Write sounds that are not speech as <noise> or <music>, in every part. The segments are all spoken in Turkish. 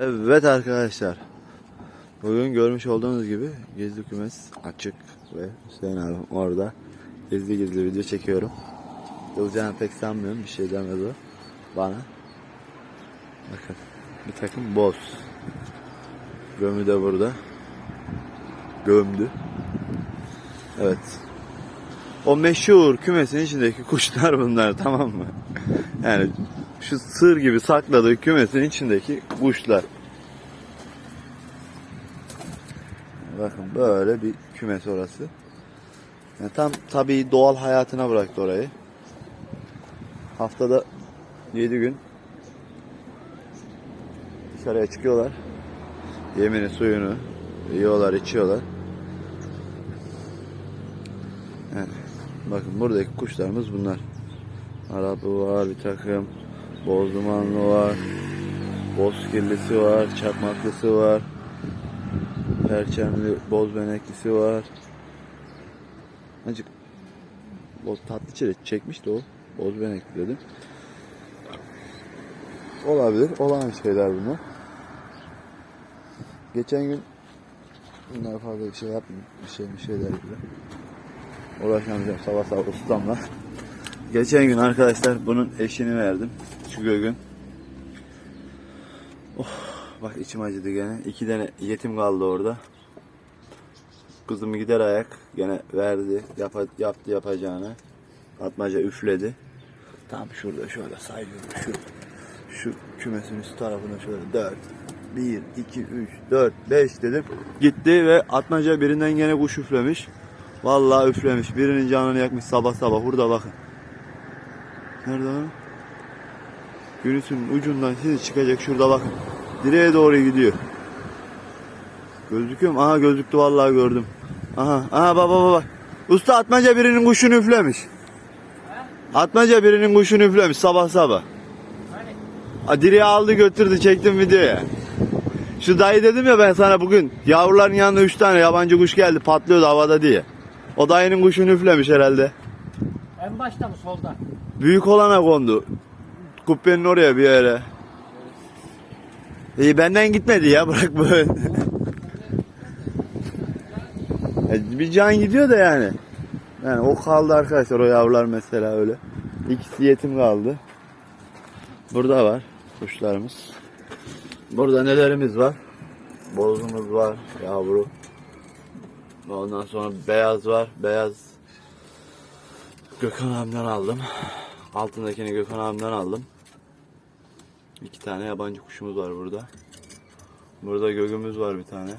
Evet arkadaşlar. Bugün görmüş olduğunuz gibi gizli kümes açık ve Hüseyin abi orada gizli gizli video çekiyorum. Olacağını pek sanmıyorum bir şey demez o bana. Bakın bir takım boz. Gömü de burada. Gömdü. Evet. O meşhur kümesin içindeki kuşlar bunlar <laughs> tamam mı? Yani şu sır gibi sakladığı kümesin içindeki kuşlar. Bakın böyle bir kümes orası. Yani tam tabii doğal hayatına bıraktı orayı. Haftada 7 gün dışarıya çıkıyorlar. Yemini suyunu yiyorlar içiyorlar. Evet. Bakın buradaki kuşlarımız bunlar. Arapı var bir takım. Boz dumanlı var. Bozkirlisi var. Çakmaklısı var. Perçemli boz beneklisi var. Acık boz tatlı çilek çekmişti o. Boz benekli dedim. Olabilir. Olan şeyler bunlar. Geçen gün bunlar fazla bir şey yapmıyor. Bir şey bir şeyler gibi. Uğraşamayacağım sabah sabah ustamla. Geçen gün arkadaşlar bunun eşini verdim. Şu gögün. Oh, bak içim acıdı gene. İki tane yetim kaldı orada. Kızım gider ayak gene verdi. Yapa, yaptı yapacağını. Atmaca üfledi. Tam şurada şöyle sayıyorum. Şu, şu kümesin üst tarafına şöyle 4, 1, 2, 3, 4, 5 dedim. Gitti ve atmaca birinden gene kuş üflemiş. Vallahi üflemiş. Birinin canını yakmış sabah sabah. Burada bakın. Nerede lan? Güneşin ucundan şimdi çıkacak şurada bakın. Direğe doğru gidiyor. Gözüküyor mu? Aha gözüktü vallahi gördüm. Aha aha baba baba. Usta atmaca birinin kuşunu üflemiş. Atmaca birinin kuşunu üflemiş sabah sabah. A, direği aldı götürdü çektim videoya. Şu dayı dedim ya ben sana bugün yavruların yanında 3 tane yabancı kuş geldi patlıyordu havada diye. O dayının kuşunu üflemiş herhalde. En başta mı solda? Büyük olana kondu. Kubbenin oraya bir yere. İyi benden gitmedi ya <laughs> bırak böyle. Bir can gidiyor da yani. Yani o kaldı arkadaşlar o yavrular mesela öyle. İkisi yetim kaldı. Burada var kuşlarımız. Burada nelerimiz var? Bozumuz var yavru. Ondan sonra beyaz var. Beyaz Gökhan abimden aldım. Altındakini Gökhan abimden aldım. İki tane yabancı kuşumuz var burada. Burada gögümüz var bir tane.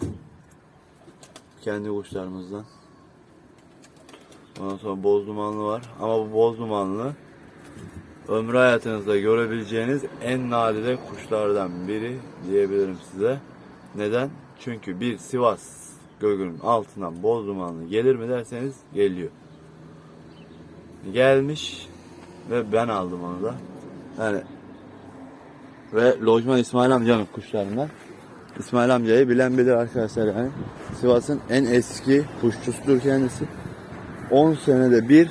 Kendi kuşlarımızdan. Ondan sonra boz dumanlı var. Ama bu boz dumanlı ömrü hayatınızda görebileceğiniz en nadide kuşlardan biri diyebilirim size. Neden? Çünkü bir Sivas gögünün altından boz dumanlı gelir mi derseniz geliyor gelmiş ve ben aldım onu da. Yani ve lojman İsmail amcanın kuşlarından. İsmail amcayı bilen bilir arkadaşlar yani. Sivas'ın en eski kuşçusudur kendisi. 10 senede bir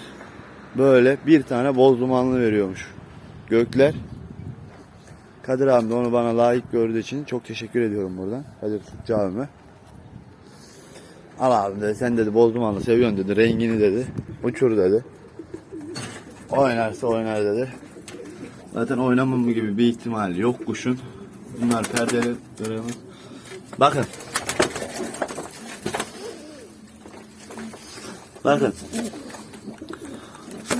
böyle bir tane boz dumanlı veriyormuş. Gökler. Kadir abim de onu bana layık gördüğü için çok teşekkür ediyorum buradan. Kadir Tutçu abime. Al abim dedi sen dedi boz dumanlı seviyorsun dedi rengini dedi. Uçur dedi. Oynarsa oynar dedi. Zaten oynamama gibi bir ihtimal yok kuşun. Bunlar perdeli görüyoruz. Bakın. Bakın.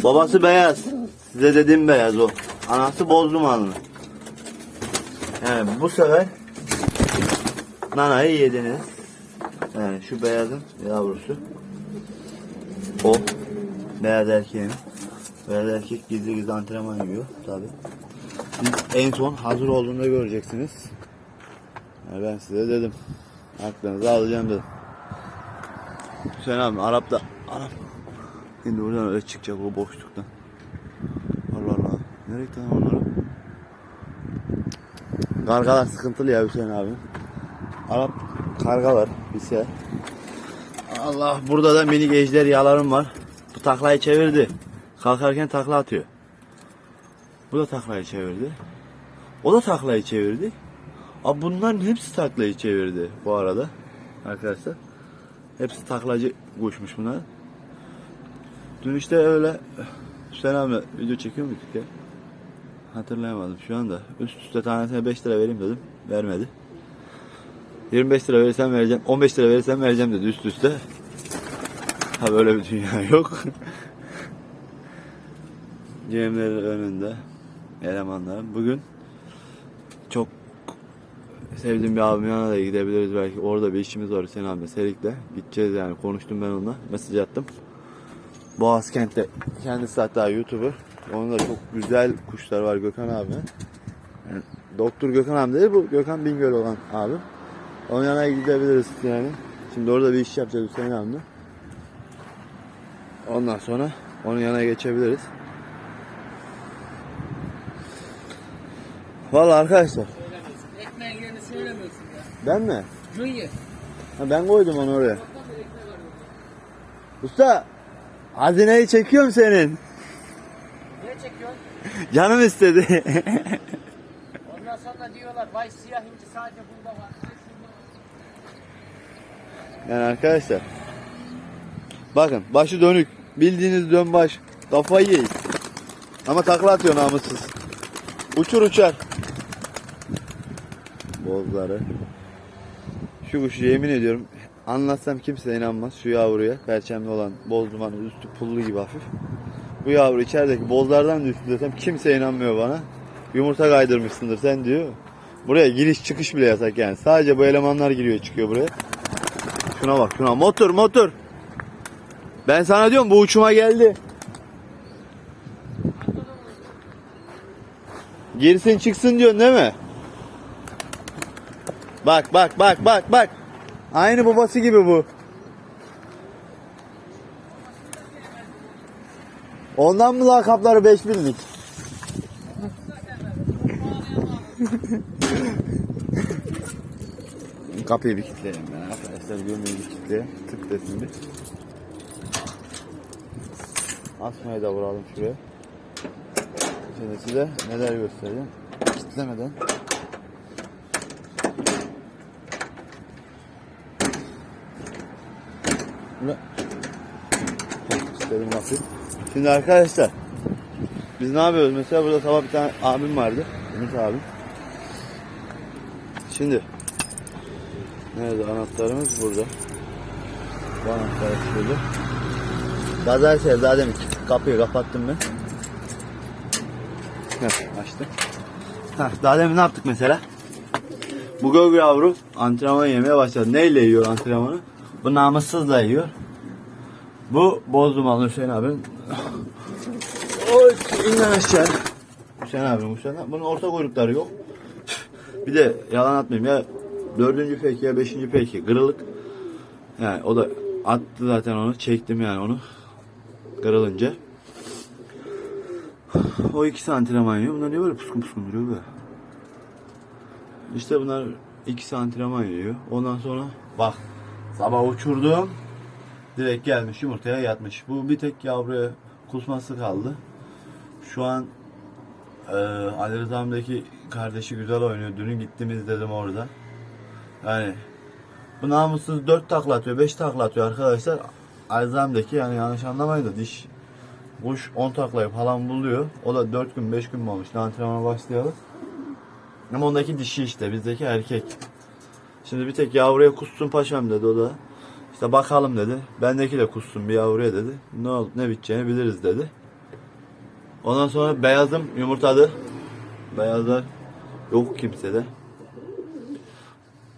Babası beyaz. Size dediğim beyaz o. Anası boz dumanlı. Yani bu sefer nanayı yediniz. Yani şu beyazın yavrusu. O. Beyaz erkeğin. Beyaz erkek gizli gizli antrenman yapıyor tabi. En son hazır olduğunda göreceksiniz. Yani ben size dedim. Aklınızı alacağım dedim. Hüseyin abi Arap da Arap. Şimdi buradan öyle çıkacak o boşluktan. Allah Allah. Nereye gitti lan onları? Kargalar sıkıntılı ya Hüseyin abi. Arap kargalar bir şey. Allah burada da minik ejder yağlarım var. Bu taklayı çevirdi. Kalkarken takla atıyor. Bu da taklayı çevirdi. O da taklayı çevirdi. Abi bunların hepsi taklayı çevirdi bu arada. Arkadaşlar. Hepsi taklacı kuşmuş bunlar. Dün işte öyle Hüseyin abi video çekiyor muyduk ya? Hatırlayamadım şu anda. Üst üste tanesine 5 lira vereyim dedim. Vermedi. 25 lira verirsem vereceğim. 15 lira verirsem vereceğim dedi üst üste. Ha böyle bir dünya yok. <laughs> Cemlerin önünde elemanlarım. Bugün çok sevdiğim bir abimin yanına da gidebiliriz belki. Orada bir işimiz var Hüseyin abi Serik'le. Gideceğiz yani. Konuştum ben onunla. Mesaj attım. Boğaz kentte kendisi hatta YouTuber. Onun da çok güzel kuşlar var Gökhan abi. Yani Doktor Gökhan abi değil bu Gökhan Bingöl olan abi. Onun yanına gidebiliriz yani. Şimdi orada bir iş yapacağız Hüseyin abimle. Ondan sonra onun yanına geçebiliriz. Vallahi arkadaşlar Söylemiyorsun. Ekmeğin yerini söylemiyorsun ya. ben mi? Ye. Ha, ben koydum onu oraya. Usta hazineyi çekiyorum senin. Niye çekiyorsun? Canım istedi. Ondan sonra diyorlar vay siyah inci sadece bunda var. Yani arkadaşlar. Bakın başı dönük. Bildiğiniz dön baş. Kafayı yiyin. Ama takla atıyor namussuz. Uçur uçar. Bozları. Şu kuşu yemin ediyorum anlatsam kimse inanmaz şu yavruya. Perçemli olan boz dumanı üstü pullu gibi hafif. Bu yavru içerideki bozlardan düştü desem kimse inanmıyor bana. Yumurta kaydırmışsındır sen diyor. Buraya giriş çıkış bile yasak yani. Sadece bu elemanlar giriyor çıkıyor buraya. Şuna bak şuna motor motor. Ben sana diyorum bu uçuma geldi. Girsin çıksın diyorsun değil mi? Bak bak bak bak bak. Aynı babası gibi bu. Ondan mı lakapları 5000'lik? <laughs> Kapıyı bir kilitleyelim ben arkadaşlar. Gömüyü bir kilitleyeyim. Tık desin bir. Asmayı da vuralım şuraya. Şimdi size neler göstereceğim. Kitlemeden. Şimdi arkadaşlar biz ne yapıyoruz? Mesela burada sabah bir tane abim vardı. Ümit abim. Şimdi nerede anahtarımız burada. Bu anahtar şurada. Gazel Sevda demiş. Kapıyı kapattım ben. Heh, açtım. Heh, daha demin ne yaptık mesela? Bu gövü yavru antrenman yemeye başladı. Neyle yiyor antrenmanı? Bu namussuzla yiyor. Bu bozdumanlı Hüseyin abinin. Oy, inden aşağı. Hüseyin abinin Hüseyin abi. Bunun orta kuyrukları yok. Bir de yalan atmayayım ya. Dördüncü peki ya beşinci peki. Kırılık. Yani o da attı zaten onu. Çektim yani onu. Kırılınca. O ikisi antrenman yiyor. Bunlar niye böyle puskun puskun duruyor be? İşte bunlar ikisi antrenman yiyor. Ondan sonra bak sabah uçurdum. Direkt gelmiş yumurtaya yatmış. Bu bir tek yavruya kusması kaldı. Şu an e, Ali Rıza'mdaki kardeşi güzel oynuyor. Dünün gittiniz dedim orada. Yani bu namussuz 4 takla atıyor, 5 takla atıyor arkadaşlar. Ali Rıza'mdaki yani yanlış anlamayın da diş kuş 10 taklayı falan buluyor. O da 4 gün 5 gün mü olmuş? Antrenmana başlayalım. Ama ondaki dişi işte bizdeki erkek. Şimdi bir tek yavruya kussun paşam dedi o da. İşte bakalım dedi. Bendeki de kussun bir yavruya dedi. Ne olup ne biteceğini biliriz dedi. Ondan sonra beyazım yumurtadı. Beyazlar yok kimsede.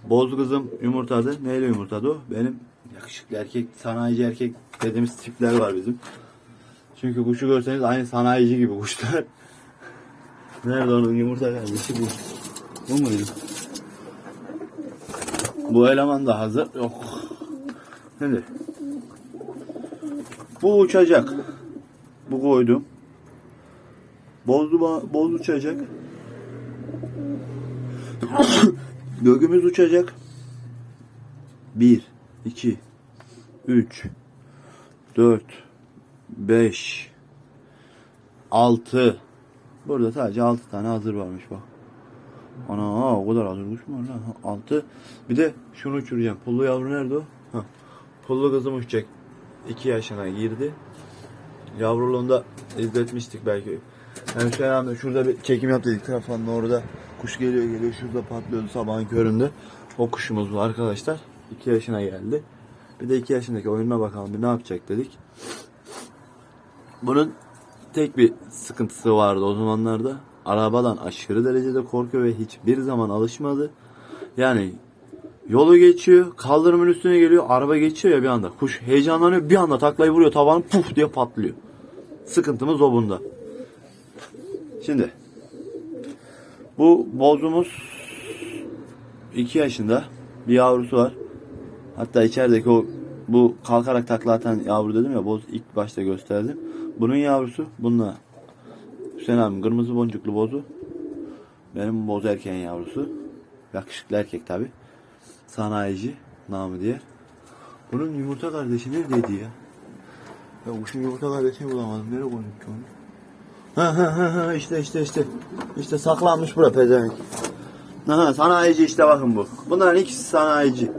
Boz kızım yumurtadı. Neyle yumurtadı o? Benim yakışıklı erkek, sanayici erkek dediğimiz tipler var bizim. Çünkü kuşu görseniz aynı sanayici gibi kuşlar. Nerede onun yumurta kardeşi bu? Bu muydu? Bu eleman da hazır. Yok. Şimdi. Bu uçacak. Bu koydum. Bozdu, boz uçacak. <coughs> Gögümüz uçacak. 1, 2, 3, 4, 5, 6. Burada sadece 6 tane hazır varmış bak. Ana o kadar hazır kuş mu var lan? Ha, Altı. Bir de şunu uçuracağım. Pullu yavru nerede o? Ha. Pullu kızım uçacak. 2 yaşına girdi. Yavruluğunda izletmiştik belki. Yani Hüseyin abi şurada bir çekim yaptıydık tarafından orada. Kuş geliyor geliyor şurada patlıyordu sabahın köründe. O kuşumuz bu arkadaşlar. 2 yaşına geldi. Bir de 2 yaşındaki oyununa bakalım bir ne yapacak dedik. Bunun tek bir sıkıntısı vardı o zamanlarda. Arabadan aşırı derecede korkuyor ve hiçbir zaman alışmadı. Yani yolu geçiyor, kaldırımın üstüne geliyor, araba geçiyor ya bir anda. Kuş heyecanlanıyor, bir anda taklayı vuruyor tavanı puf diye patlıyor. Sıkıntımız o bunda. Şimdi bu bozumuz 2 yaşında bir yavrusu var. Hatta içerideki o bu kalkarak takla atan yavru dedim ya boz ilk başta gösterdim. Bunun yavrusu bununla Hüseyin abim kırmızı boncuklu bozu. Benim boz erkeğin yavrusu. Yakışıklı erkek tabi. Sanayici namı diğer. Bunun yumurta kardeşi neredeydi ya? Ya kuşun yumurta kardeşini bulamadım. Nereye koydum ki onu? Ha ha ha ha işte işte işte. İşte saklanmış bura pezevenk. Ha, sanayici işte bakın bu. Bunların ikisi sanayici.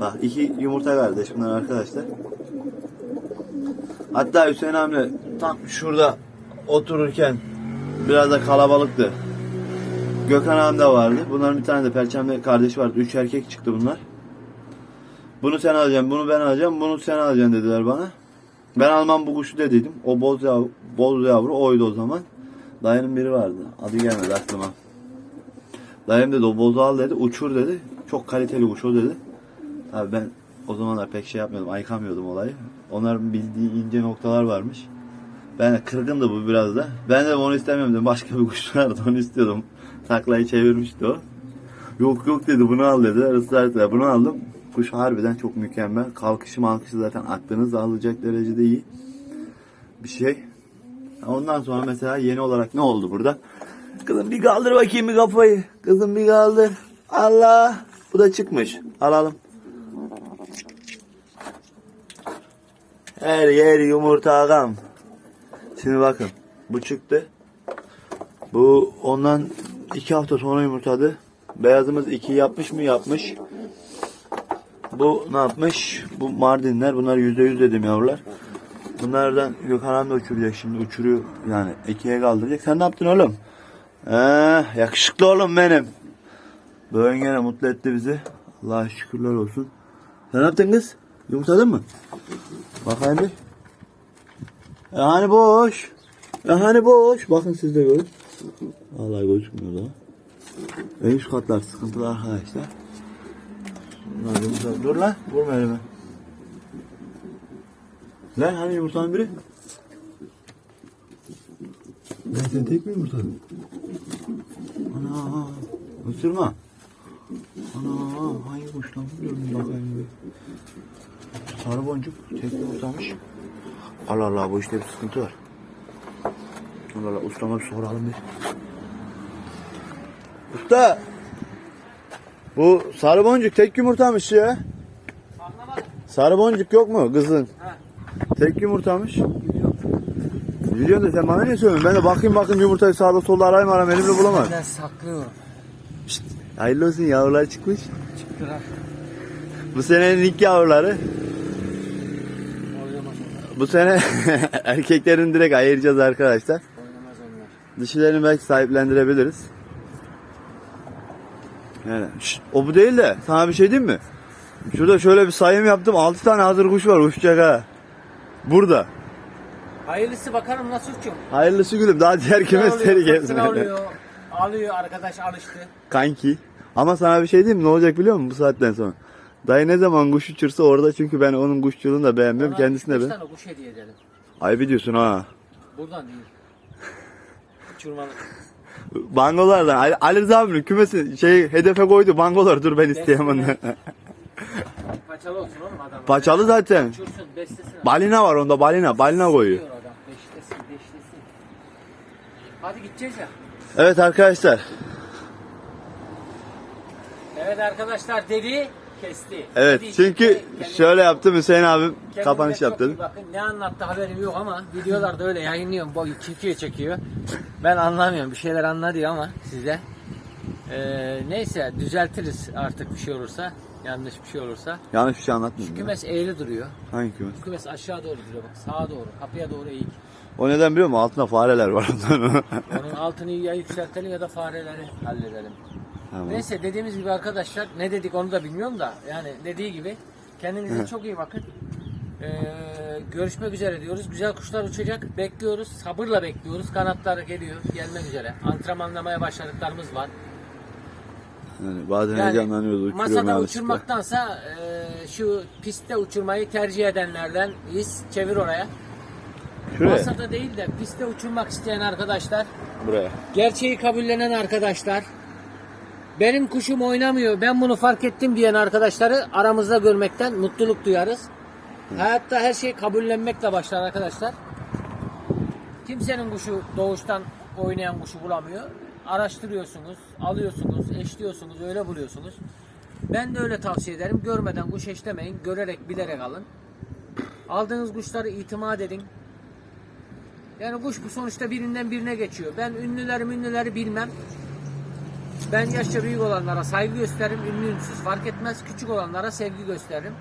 Bak iki yumurta kardeş bunlar arkadaşlar. Hatta Hüseyin abi tam şurada otururken biraz da kalabalıktı. Gökhan abi de vardı. Bunların bir tane de perçemli kardeşi vardı. Üç erkek çıktı bunlar. Bunu sen alacaksın, bunu ben alacağım, bunu sen alacaksın dediler bana. Ben almam bu kuşu dediydim. O boz yavru, boz yavru oydu o zaman. Dayının biri vardı. Adı gelmedi aklıma. Dayım dedi o bozu al dedi. Uçur dedi. Çok kaliteli kuş o dedi. Abi ben o zamanlar pek şey yapmıyordum. Ayıkamıyordum olayı. Onların bildiği ince noktalar varmış. Ben de kırgındı bu biraz da. Ben de onu istemiyorum dedim. Başka bir kuş vardı onu istiyordum. Taklayı çevirmişti o. Yok yok dedi bunu al dedi. Israr ettiler. Bunu aldım. Kuş harbiden çok mükemmel. Kalkışı malkışı zaten aklınız alacak derecede iyi. Bir şey. Ondan sonra mesela yeni olarak ne oldu burada? Kızım bir kaldır bakayım bir kafayı. Kızım bir kaldır. Allah. Bu da çıkmış. Alalım. Her yer yumurta ağam. Şimdi bakın. Bu çıktı. Bu ondan iki hafta sonra yumurtladı. Beyazımız iki yapmış mı? Yapmış. Bu ne yapmış? Bu Mardinler. Bunlar yüzde yüz dedim yavrular. Bunlardan Gökhan de uçuracak şimdi. Uçuruyor yani. ikiye kaldıracak. Sen ne yaptın oğlum? Eh, yakışıklı oğlum benim. Böyle gene mutlu etti bizi. Allah'a şükürler olsun. Sen ne yaptın kız? Yumurtladın mı? Bakayım bir. E hani boş. E hani boş. Bakın siz de görün. Vallahi gözükmüyor da. En üst katlar sıkıntılı arkadaşlar. Bunlar yumurta. Dur lan. Vurma elime. Lan hani yumurtanın biri? Ben sen tek mi yumurtladın? Ana. Isırma. Ana. Hangi kuş lan? Biliyorum bakayım bir. Sarı boncuk tek yumurtlamış. Allah Allah bu işte bir sıkıntı var. Allah Allah ustama bir soralım bir. Usta. Bu sarı boncuk tek yumurtamış ya. Sarı boncuk yok mu kızın? Ha. Tek yumurtamış. Biliyorsun da sen bana ne söylüyorsun? Ben de bakayım bakayım yumurtayı sağda solda arayayım arayayım elimde bulamam. Ben saklıyorum. Hayırlı olsun yavrular çıkmış. Çıktılar. Bu senenin ilk yavruları. Bu sene <laughs> erkeklerini direkt ayıracağız arkadaşlar. Dişilerini belki sahiplendirebiliriz. Yani şşt, o bu değil de sana bir şey diyeyim mi? Şurada şöyle bir sayım yaptım. 6 tane hazır kuş var uçacak ha. Burada. Hayırlısı bakalım nasıl uçuyor. Hayırlısı gülüm. Daha diğer Alıyor, gezme. fırtına alıyor. Alıyor arkadaş alıştı. Kanki. Ama sana bir şey diyeyim? Ne olacak biliyor musun bu saatten sonra? Dayı ne zaman kuş uçursa orada çünkü ben onun kuşçuluğunu da beğenmiyorum. Kendisine ben. tane kuş hediye edelim. Ayıp ediyorsun ha. Buradan değil. Uçurmalık. <laughs> Bangolardan. Ali, Ali Rıza abinin kümesi şey hedefe koydu. Bangolar dur ben isteyemem onu. <laughs> Paçalı olsun oğlum adam. Paçalı zaten. Uçursun beslesin. Balina var onda balina. Balina koyuyor. Diyor adam. Beşlesin beşlesin. Hadi gideceğiz ya. Evet arkadaşlar. Evet arkadaşlar dedi kesti. Evet Dedi, çünkü kendine- şöyle yaptım Hüseyin abim kapanış yaptı. Bakın ne anlattı haberim yok ama videolarda öyle yayınlıyorum. Boyu çekiyor çekiyor. Ben anlamıyorum. Bir şeyler anla diyor ama size. Ee, neyse düzeltiriz artık bir şey olursa. Yanlış bir şey olursa. Yanlış bir şey anlatmayayım. ya. Kümes eğri duruyor. Hangi kümes? Kümes aşağı doğru duruyor bak. Sağa doğru. Kapıya doğru eğik. O neden biliyor musun? Altında fareler var. Onun altını ya yükseltelim ya da fareleri halledelim. Tamam. Neyse dediğimiz gibi arkadaşlar ne dedik onu da bilmiyorum da yani dediği gibi kendinize çok iyi bakın. Ee, görüşmek üzere diyoruz. Güzel kuşlar uçacak. Bekliyoruz. Sabırla bekliyoruz. Kanatları geliyor. Gelmek üzere. Antrenmanlamaya başladıklarımız var. Yani bazen Yani heyecanlanıyoruz. Masada uçurmaktansa e, şu pistte uçurmayı tercih edenlerden iz çevir oraya. Şuraya. Masada değil de pistte uçurmak isteyen arkadaşlar Buraya. Gerçeği kabullenen arkadaşlar, benim kuşum oynamıyor, ben bunu fark ettim diyen arkadaşları aramızda görmekten mutluluk duyarız. Hayatta her şey kabullenmekle başlar arkadaşlar. Kimsenin kuşu doğuştan oynayan kuşu bulamıyor. Araştırıyorsunuz, alıyorsunuz, eşliyorsunuz, öyle buluyorsunuz. Ben de öyle tavsiye ederim. Görmeden kuş eşlemeyin, görerek, bilerek alın. Aldığınız kuşları itimat edin. Yani kuş bu sonuçta birinden birine geçiyor. Ben ünlüleri ünlüleri bilmem. Ben yaşça büyük olanlara saygı gösteririm. Ünlü ünsüz fark etmez. Küçük olanlara sevgi gösteririm.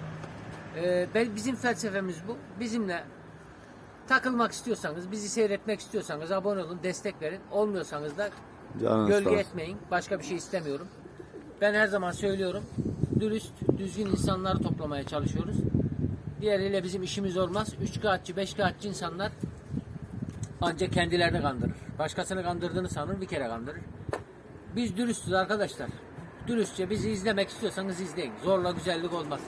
Ee, ben, bizim felsefemiz bu. Bizimle takılmak istiyorsanız, bizi seyretmek istiyorsanız abone olun, destek verin. Olmuyorsanız da Canınız gölge etmeyin. Başka bir şey istemiyorum. Ben her zaman söylüyorum. Dürüst, düzgün insanları toplamaya çalışıyoruz. Diğeriyle bizim işimiz olmaz. Üç kağıtçı, beş kağıtçı insanlar ancak kendilerini kandırır. Başkasını kandırdığını sanır bir kere kandırır. Biz dürüstüz arkadaşlar. Dürüstçe bizi izlemek istiyorsanız izleyin. Zorla güzellik olmaz.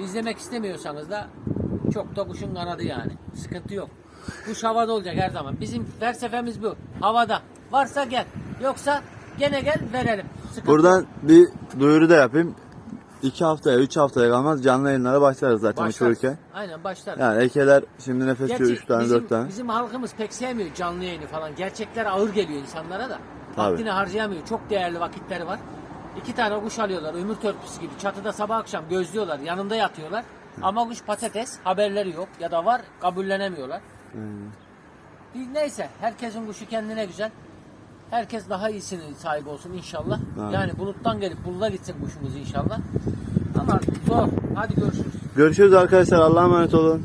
İzlemek istemiyorsanız da çok da kuşun kanadı yani. Sıkıntı yok. Kuş havada olacak her zaman. Bizim felsefemiz bu. Havada. Varsa gel. Yoksa gene gel verelim. Sıkıntı yok. Buradan bir duyuru da yapayım. İki haftaya, üç haftaya kalmaz canlı yayınlara başlarız zaten Başlarız. uçururken. Aynen başlarız. Yani ekeler şimdi nefes Gerçi alıyor 3 tane bizim, 4 tane. bizim halkımız pek sevmiyor canlı yayını falan. Gerçekler ağır geliyor insanlara da. Tabii. Vaktini harcayamıyor. Çok değerli vakitleri var. İki tane kuş alıyorlar ömür törpüsü gibi. Çatıda sabah akşam gözlüyorlar. Yanında yatıyorlar. Ama kuş patates. Haberleri yok. Ya da var kabullenemiyorlar. Bir- Neyse herkesin kuşu kendine güzel. Herkes daha iyisinin sahibi olsun inşallah. Amin. Yani buluttan gelip buluda gitsin kuşumuz inşallah. Ama zor. Hadi görüşürüz. Görüşürüz arkadaşlar. Allah'a emanet olun.